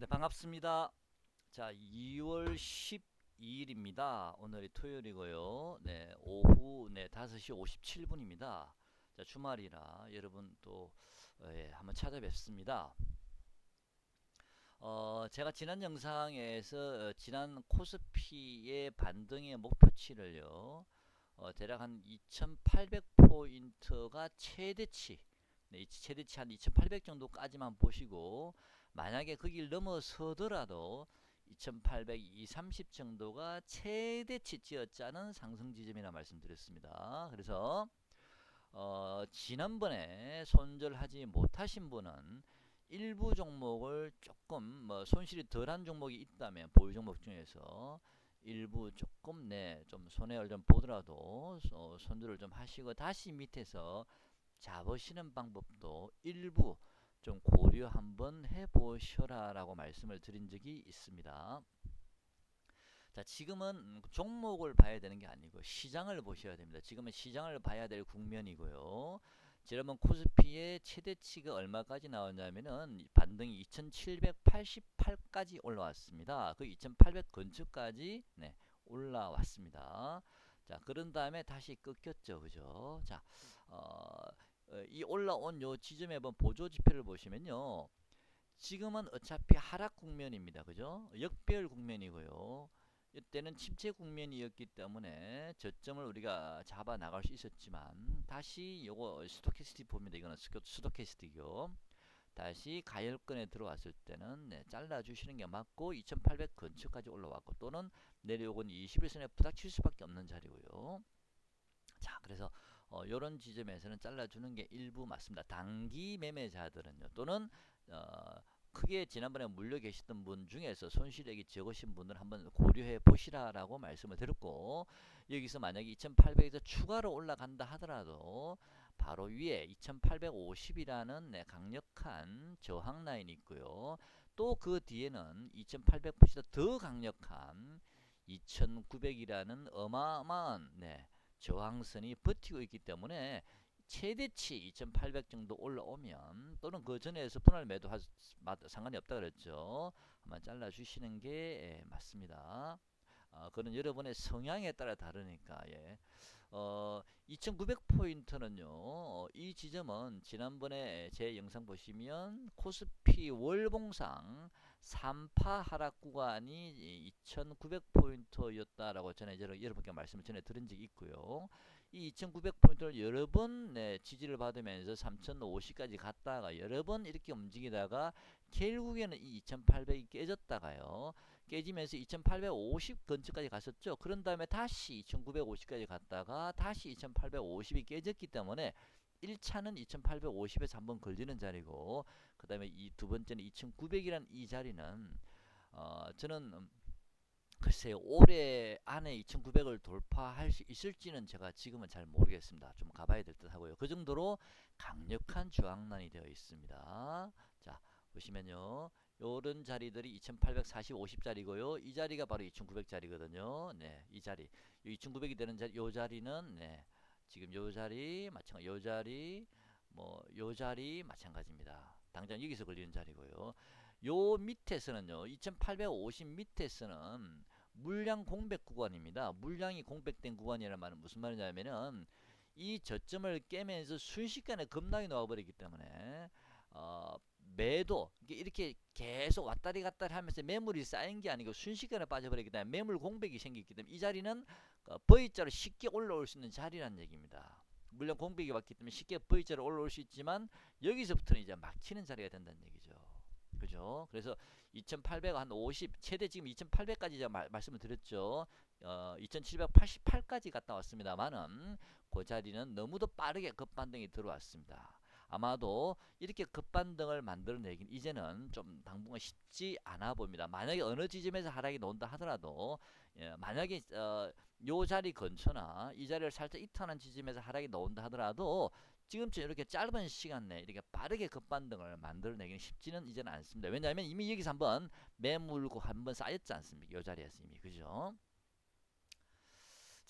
네, 반갑습니다. 자, 2월 12일입니다. 오늘이 토요일이고요. 네, 오후 네, 5시 57분입니다. 자, 주말이라 여러분 또 어, 예, 한번 찾아뵙습니다. 어, 제가 지난 영상에서 어, 지난 코스피의 반등의 목표치를요. 어, 대략 한 2800포인트가 최대치 네, 이 최대치 한 2800 정도까지만 보시고 만약에 거길 넘어서더라도 2800, 230 정도가 최대치 찌었자는 상승 지점이라 말씀드렸습니다. 그래서 어, 지난번에 손절하지 못하신 분은 일부 종목을 조금 뭐 손실이 덜한 종목이 있다면 보유 종목 중에서 일부 조금 네좀 손해를 좀 보더라도 어, 손절을 좀 하시고 다시 밑에서 잡으시는 방법도 일부 좀 고려 한번 해보셔라 라고 말씀을 드린 적이 있습니다. 자, 지금은 종목을 봐야 되는 게 아니고 시장을 보셔야 됩니다. 지금은 시장을 봐야 될 국면이고요. 지난번 코스피의 최대치가 얼마까지 나왔냐면은 반등이 2788까지 올라왔습니다. 그 2800 근처까지 네, 올라왔습니다. 자, 그런 다음에 다시 꺾였죠. 그죠? 자, 어, 어, 이 올라온 요 지점에 한번 보조 지표를 보시면요. 지금은 어차피 하락 국면입니다. 그죠? 역배열 국면이고요. 이때는 침체 국면이었기 때문에 저점을 우리가 잡아 나갈 수 있었지만 다시 요거 스토캐스틱 봅니다. 이거는 스토캐스틱이요. 다시 가열권에 들어왔을 때는 네, 잘라 주시는 게 맞고 2800 근처까지 올라왔고 또는 내려오곤 21선에 부닥칠 수밖에 없는 자리고요. 자, 그래서 어, 이런 지점에서는 잘라주는 게 일부 맞습니다. 단기 매매자들은요, 또는 어, 크게 지난번에 물려 계시던 분 중에서 손실액이 적으신 분을 한번 고려해 보시라라고 말씀을 드렸고 여기서 만약에 2800에서 추가로 올라간다 하더라도 바로 위에 2850이라는 네, 강력한 저항 라인이 있고요. 또 그 뒤에는 2800보다 더 강력한 2900이라는 어마어마한 네, 저항선이 버티고 있기 때문에 최대치 2800 정도 올라오면 또는 그 전에서 분할 매도 하, 상관이 없다 그랬죠. 한번 잘라 주시는 게 예, 맞습니다. 어, 그는 여러분의 성향에 따라 다르니까 예. 어, 2900포인트는요. 어, 이 지점은 지난번에 제 영상 보시면 코스피 월봉상 3파 하락 구간이 2900포인트였다라고 전에 여러분께 말씀을 전해 드린 적이 있고요. 이 2900포인트를 여러 번 네, 지지를 받으면서 3050까지 갔다가 여러 번 이렇게 움직이다가 결국에는 이 2800이 깨졌다가요. 깨지면서 2850 근처까지 갔었죠. 그런 다음에 다시 2950까지 갔다가 다시 2850이 깨졌기 때문에 1차는 2850에서 한번 걸리는 자리고 그 다음에 이 두 번째는 2900이라는 이 자리는 어 저는 글쎄요 올해 안에 2900을 돌파할 수 있을지는 제가 지금은 잘 모르겠습니다. 좀 가봐야 될 듯 하고요. 그 정도로 강력한 저항난이 되어 있습니다. 자 보시면요 요런 자리들이 2840, 50자리고요. 이 자리가 바로 2900자리거든요. 네, 이 자리. 2900이 되는 자리, 요 자리는 네. 지금 요 자리 마찬가지 요 자리 뭐 요 자리 마찬가지입니다. 당장 여기서 걸리는 자리고요. 요 밑에서는요. 2850 밑에서는 물량 공백 구간입니다. 물량이 공백된 구간이라는 말은 무슨 말이냐면은 이 저점을 깨면서 순식간에 급락이 나와버리기 때문에 어, 매도 이렇게 계속 왔다리 갔다리 하면서 매물이 쌓인 게 아니고 순식간에 빠져버리기 때문에 매물 공백이 생기기 때문에 이 자리는 그 V자로 쉽게 올라올 수 있는 자리란 얘기입니다. 물론 공백이 왔기 때문에 쉽게 V자로 올라올 수 있지만 여기서부터는 이제 막히는 자리가 된다는 얘기죠. 그죠? 그래서 2800한50 최대 지금 2800까지 제가 말, 말씀을 드렸죠. 어, 2788까지 갔다 왔습니다만은 그 자리는 너무도 빠르게 급반등이 들어왔습니다. 아마도 이렇게 급반등을 만들어내긴 이제는 좀 당분간 쉽지 않아 봅니다. 만약에 어느 지점에서 하락이 나온다 하더라도 예, 만약에 어, 요 자리 근처나 이 자리를 살짝 이탈한 지점에서 하락이 나온다 하더라도 지금처럼 이렇게 짧은 시간 내에 이렇게 빠르게 급반등을 만들어내기는 쉽지는 이제는 않습니다. 왜냐하면 이미 여기서 한번 매물고 한번 쌓였지 않습니까? 이 자리에서 이미 그죠?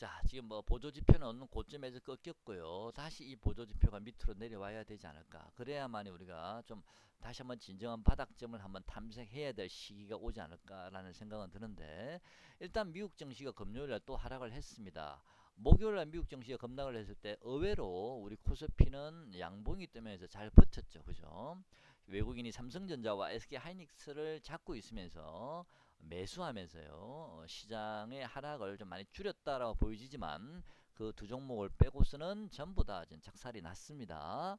자, 지금 뭐 보조지표는 고점에서 꺾였고요. 다시 이 보조지표가 밑으로 내려와야 되지 않을까. 그래야만 우리가 좀 다시 한번 진정한 바닥점을 한번 탐색해야 될 시기가 오지 않을까라는 생각은 드는데 일단 미국 증시가 금요일에 또 하락을 했습니다. 목요일날 미국 증시가 급락을 했을 때 의외로 우리 코스피는 양봉이 뜨면서 잘 버텼죠. 그죠? 외국인이 삼성전자와 SK 하이닉스를 잡고 있으면서 매수하면서요 어, 시장의 하락을 좀 많이 줄였다라고 보여지지만 그 두 종목을 빼고서는 전부 다 지금 작살이 났습니다.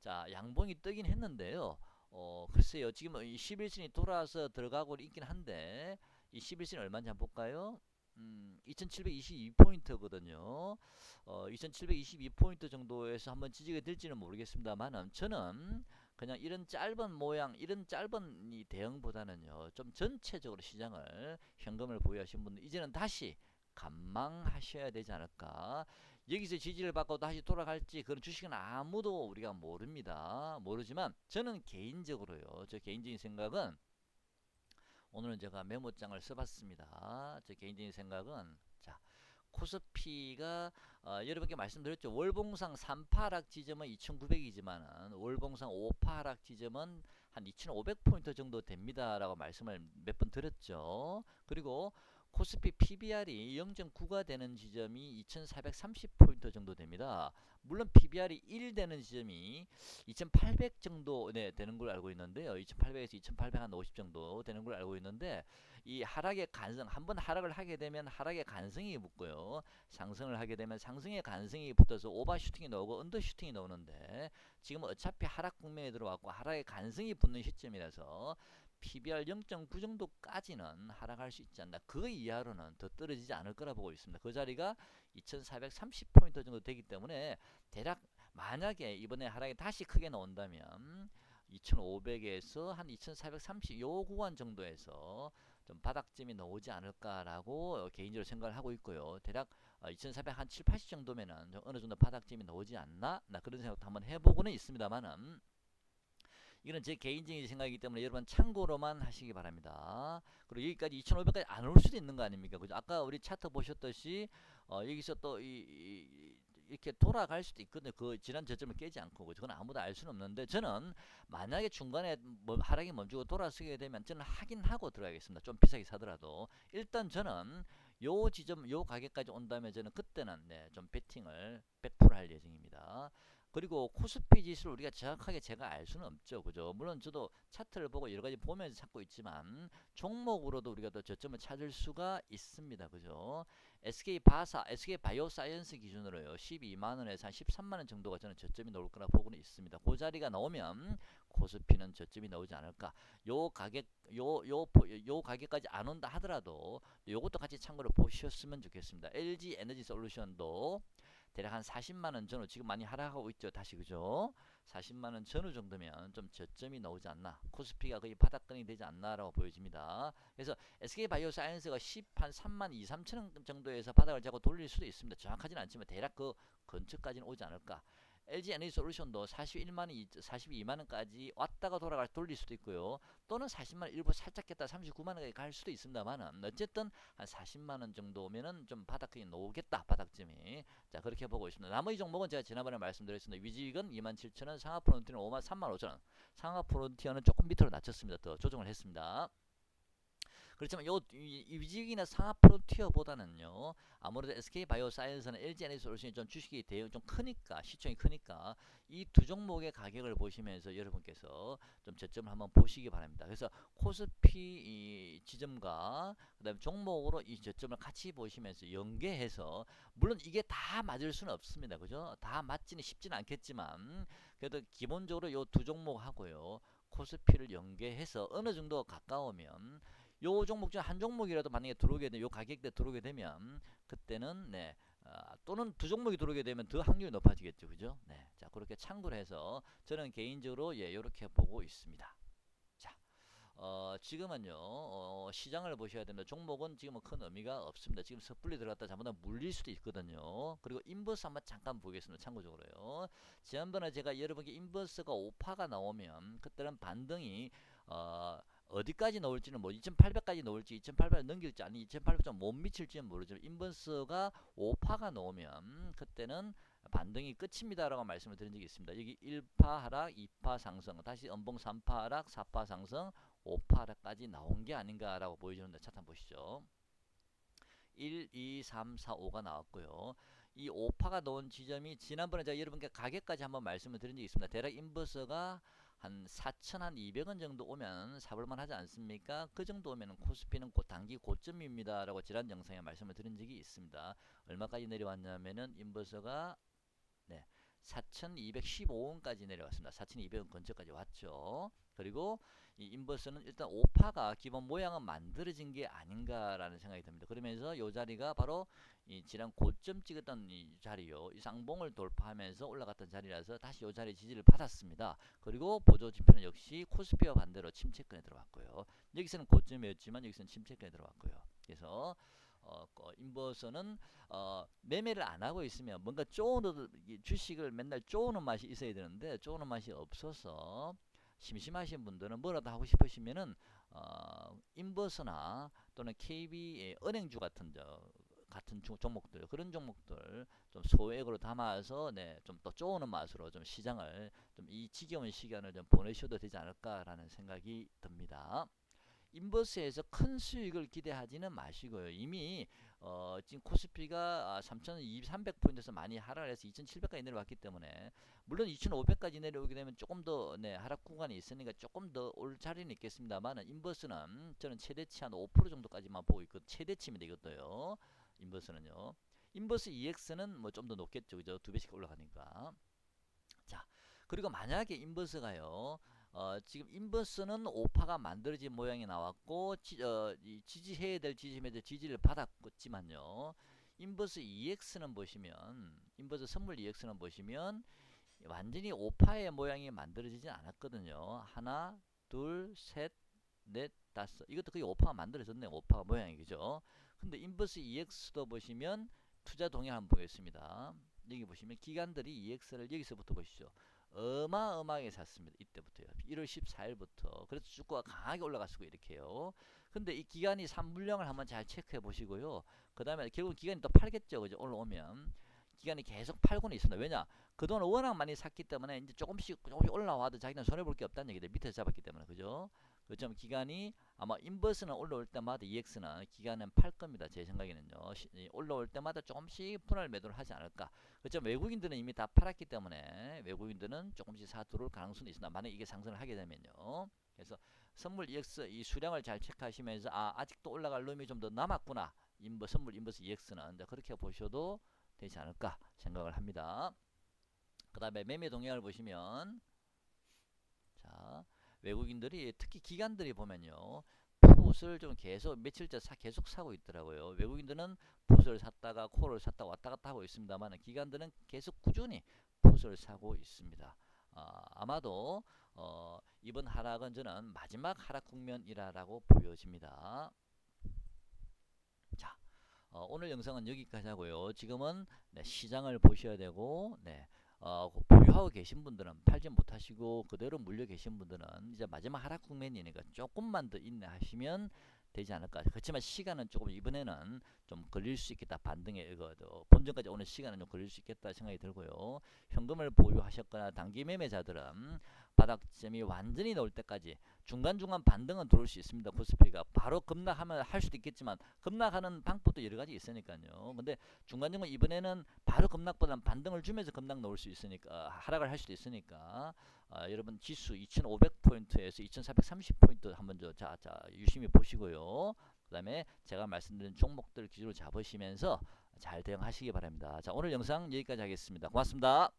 자 양봉이 뜨긴 했는데요. 어 글쎄요 지금 이 11신이 돌아서 들어가고 있긴 한데 이 11신이 얼마인지 한번 볼까요? 음, 2722포인트거든요. 어, 2722포인트 정도에서 한번 지지가 될지는 모르겠습니다만은 저는 그냥 이런 짧은 모양, 이런 짧은 이 대응보다는요, 좀 전체적으로 시장을 현금을 보유하신 분들 이제는 다시 감망하셔야 되지 않을까. 여기서 지지를 받고 다시 돌아갈지 그런 주식은 아무도 우리가 모릅니다. 모르지만 저는 개인적으로요, 저 개인적인 생각은 오늘은 제가 메모장을 써봤습니다. 제 개인적인 생각은 자 코스피가 어, 여러분께 말씀드렸죠. 월봉상 3파 하락 지점은 2,900이지만은 월봉상 5파 하락 지점은 한 2,500포인트 정도 됩니다라고 말씀을 몇 번 드렸죠. 그리고 코스피 PBR이 0.9가 되는 지점이 2,430포인트 정도 됩니다. 물론 PBR이 1 되는 지점이 2,800 정도 네, 되는 걸 알고 있는데요. 2,800에서 2,850 정도 되는 걸 알고 있는데 이 하락의 간성 한번 하락을 하게 되면 하락의 간성이 붙고요. 상승을 하게 되면 상승의 간성이 붙어서 오버슈팅이 나오고 언더슈팅이 나오는데 지금 어차피 하락 국면에 들어왔고 하락의 간성이 붙는 시점이라서 PBR 0.9 정도까지는 하락할 수 있지 않나. 그 이하로는 더 떨어지지 않을 거라 보고 있습니다. 그 자리가 2430포인트 정도 되기 때문에 대략 만약에 이번에 하락이 다시 크게 나온다면 2500에서 한 2430 요 구간 정도에서 좀 바닥점이 나오지 않을까라고 개인적으로 생각을 하고 있고요. 대략 2400 한 7, 80 정도면은 어느 정도 바닥점이 나오지 않나? 나 그런 생각도 한번 해보고는 있습니다만은 이거는 제 개인적인 생각이기 때문에 여러분 참고로만 하시기 바랍니다. 그리고 여기까지 2,500까지 안 올 수도 있는 거 아닙니까? 그죠? 아까 우리 차트 보셨듯이 어, 여기서 또 이, 이, 이렇게 돌아갈 수도 있거든요. 그 지난 저점을 깨지 않고 그건 아무도 알 수는 없는데 저는 만약에 중간에 뭐 하락이 멈추고 돌아서게 되면 저는 확인하고 들어가겠습니다. 좀 비싸게 사더라도 일단 저는 요 지점 요 가격까지 온다면 저는 그때는 네, 좀 베팅을 100%할 예정입니다. 그리고 코스피 지수를 우리가 정확하게 제가 알 수는 없죠. 그죠? 물론 저도 차트를 보고 여러 가지 보면서 찾고 있지만 종목으로도 우리가 또 저점을 찾을 수가 있습니다. 그죠? SK 바사, SK 바이오 사이언스 기준으로요. 12만 원에서 한 13만 원 정도가 저는 저점이 나올 거라 보고는 있습니다. 그 자리가 나오면 코스피는 저점이 나오지 않을까. 요 가격 요 요 요 가격까지 안 온다 하더라도 요것도 같이 참고로 보셨으면 좋겠습니다. LG 에너지 솔루션도 대략 한 40만 원 전후 지금 많이 하락하고 있죠. 다시 그죠? 40만 원 전후 정도면 좀 저점이 나오지 않나. 코스피가 거의 바닥권이 되지 않나라고 보여집니다. 그래서 SK 바이오 사이언스가 10한 3만 2, 3천 원 정도에서 바닥을 잡고 돌릴 수도 있습니다. 정확하지는 않지만 대략 그 근처까지는 오지 않을까. LG 에너지 솔루션도 41만 원, 42만 원까지 왔다가 돌아갈 돌릴 수도 있고요. 또는 40만 원 일부 살짝 깼다 39만 원까지 갈 수도 있습니다만은 어쨌든 한 40만 원 정도면은 좀 바닥이 나오겠다 바닥점이. 자 그렇게 보고 있습니다. 나머지 종목은 제가 지난번에 말씀드렸습니다. 위직은 27,000원, 상하 프론티는 5만 3만 5천 원. 상하 프론티어는 조금 밑으로 낮췄습니다. 더 조정을 했습니다. 그렇지만 요 위직이나 상하 프론티어보다는요 아무래도 SK 바이오사이언스는 LG 에너지 솔루션이 좀 주식이 대응 좀 크니까 시총이 크니까 이 두 종목의 가격을 보시면서 여러분께서 좀 저점을 한번 보시기 바랍니다. 그래서 코스피 지점과 그다음에 종목으로 이 저점을 같이 보시면서 연계해서 물론 이게 다 맞을 수는 없습니다. 그죠? 다 맞지는 쉽지는 않겠지만 그래도 기본적으로 요 두 종목 하고요. 코스피를 연계해서 어느 정도 가까우면 요 종목 중 한 종목이라도 만약에 들어오게 되면 요 가격대 들어오게 되면 그때는 네 어, 또는 두 종목이 들어오게 되면 더 확률이 높아지겠죠. 그죠? 네. 자 그렇게 참고를 해서 저는 개인적으로 예 요렇게 보고 있습니다. 자 어, 지금은요 어, 시장을 보셔야 됩니다. 종목은 지금은 큰 의미가 없습니다. 지금 섣불리 들어갔다 잘못하면 물릴 수도 있거든요. 그리고 인버스 한번 잠깐 보겠습니다 참고적으로요. 지난번에 제가 여러분께 인버스가 5파가 나오면 그때는 반등이 어, 어디까지 나올지는 뭐 2,800까지 나올지 2,800 넘길지 아니 2,800점 못 미칠지는 모르지만 인버스가 5파가 나오면 그때는 반등이 끝입니다라고 말씀을 드린 적이 있습니다. 여기 1파 하락, 2파 상승, 다시 음봉 3파 하락, 4파 상승, 5파 하락까지 나온 게 아닌가라고 보여주는데 차트 한번 보시죠. 1, 2, 3, 4, 5가 나왔고요. 이 5파가 나온 지점이 지난번에 제가 여러분께 가격까지 한번 말씀을 드린 적이 있습니다. 대략 인버스가 한 4,200원 정도 오면 사볼만 하지 않습니까? 그 정도 오면 코스피는 고, 단기 고점입니다 라고 지난 영상에 말씀을 드린 적이 있습니다. 얼마까지 내려왔냐면은 인버스가 네, 4,215원까지 내려왔습니다. 4,200원 근처까지 왔죠. 그리고 이 인버스는 일단 5파가 기본 모양은 만들어진 게 아닌가라는 생각이 듭니다. 그러면서 이 자리가 바로 이 지난 고점 찍었던 이 자리요. 이 쌍봉을 돌파하면서 올라갔던 자리라서 다시 이 자리 지지를 받았습니다. 그리고 보조 지표는 역시 코스피와 반대로 침체권에 들어왔고요. 여기서는 고점이었지만 여기서는 침체권에 들어왔고요. 그래서 어, 어, 인버스는 어, 매매를 안 하고 있으면 뭔가 쪼는 주식을 맨날 쪼는 맛이 있어야 되는데 쪼는 맛이 없어서 심심하신 분들은 뭐라도 하고 싶으시면은 어, 인버스나 또는 KB 은행주 같은 저 같은 주, 종목들 그런 종목들 좀 소액으로 담아서 네좀더 쪼는 맛으로 좀 시장을 좀 이 지겨운 시간을 좀 보내셔도 되지 않을까라는 생각이 듭니다. 인버스에서 큰 수익을 기대하지는 마시고요. 이미 어, 지금 코스피가 3,300포인트에서 많이 하락해서 2,700까지 내려왔기 때문에 물론 2,500까지 내려오게 되면 조금 더 네, 하락 구간이 있으니까 조금 더 올 자리는 있겠습니다만 인버스는 저는 최대치 한 5% 정도까지만 보고 있고 최대치입니다. 이것도요. 인버스는요. 인버스 EX는 뭐 좀 더 높겠죠. 그죠? 두 배씩 올라가니까. 자, 그리고 만약에 인버스가요. 어, 지금 인버스는 오파가 만들어진 모양이 나왔고 지, 어, 지지해야 될 지점에 지지를 받았지만요. 인버스 EX는 보시면 인버스 선물 EX는 보시면 완전히 오파의 모양이 만들어지진 않았거든요. 하나, 둘, 셋, 넷, 다섯. 이것도 거의 오파가 만들어졌네. 오파 모양이 그죠? 근데 인버스 EX도 보시면 투자 동향 한번 보겠습니다. 여기 보시면 기관들이 EX를 여기서부터 보시죠. 어마어마하게 샀습니다. 이때부터요. 1월 14일부터. 그래서 주가가 강하게 올라갔고 이렇게요. 근데 이 기간이 산물량을 한번 잘 체크해 보시고요. 그 다음에 결국 기간이 또 팔겠죠. 그죠? 올라오면. 기간이 계속 팔고는 있습니다. 왜냐? 그동안 워낙 많이 샀기 때문에 이제 조금씩 조금씩 올라와도 자기는 손해볼 게 없다는 얘기들 밑에서 잡았기 때문에. 그죠? 그점 기간이 아마 인버스는 올라올 때마다 EX는 기간은 팔 겁니다. 제 생각에는요. 시, 올라올 때마다 조금씩 분할 매도를 하지 않을까. 그점 외국인들은 이미 다 팔았기 때문에 외국인들은 조금씩 사 들어올 가능성이 있습니다. 만약 이게 상승을 하게 되면요. 그래서 선물 EX 이 수량을 잘 체크하시면서 아 아직도 올라갈 놈이 좀 더 남았구나. 인버 선물 인버스 EX는 그렇게 보셔도 되지 않을까 생각을 합니다. 그 다음에 매매 동향을 보시면 자 외국인들이 특히 기관들이 보면요. 풋을 좀 계속 며칠째 사, 계속 사고 있더라고요. 외국인들은 풋을 샀다가 콜을 샀다 왔다 갔다 하고 있습니다만 기관들은 계속 꾸준히 풋을 사고 있습니다. 어, 아마도 어, 이번 하락은 저는 마지막 하락 국면이라고 보여집니다. 자, 어, 오늘 영상은 여기까지 하고요. 지금은 네, 시장을 보셔야 되고 네, 어, 보유하고 계신 분들은 팔지 못하시고 그대로 물려 계신 분들은 이제 마지막 하락 국면이니까 조금만 더 인내하시면 되지 않을까. 그렇지만 시간은 조금 이번에는 좀 걸릴 수 있겠다. 반등에 이거 본전까지 오는 시간은 좀 걸릴 수 있겠다 생각이 들고요. 현금을 보유하셨거나 단기 매매자들은 바닥점이 완전히 나올 때까지 중간중간 반등은 들어올 수 있습니다. 코스피가 바로 급락하면 할 수도 있겠지만 급락하는 방법도 여러 가지 있으니까요. 근데 중간중간 이번에는 바로 급락보다는 반등을 주면서 급락 나올 수 있으니까 하락을 할 수도 있으니까 아, 여러분 지수 2,500포인트에서 2,430포인트 한번 저, 자, 자 유심히 보시고요. 그 다음에 제가 말씀드린 종목들 기준으로 잡으시면서 잘 대응하시기 바랍니다. 자 오늘 영상 여기까지 하겠습니다. 고맙습니다.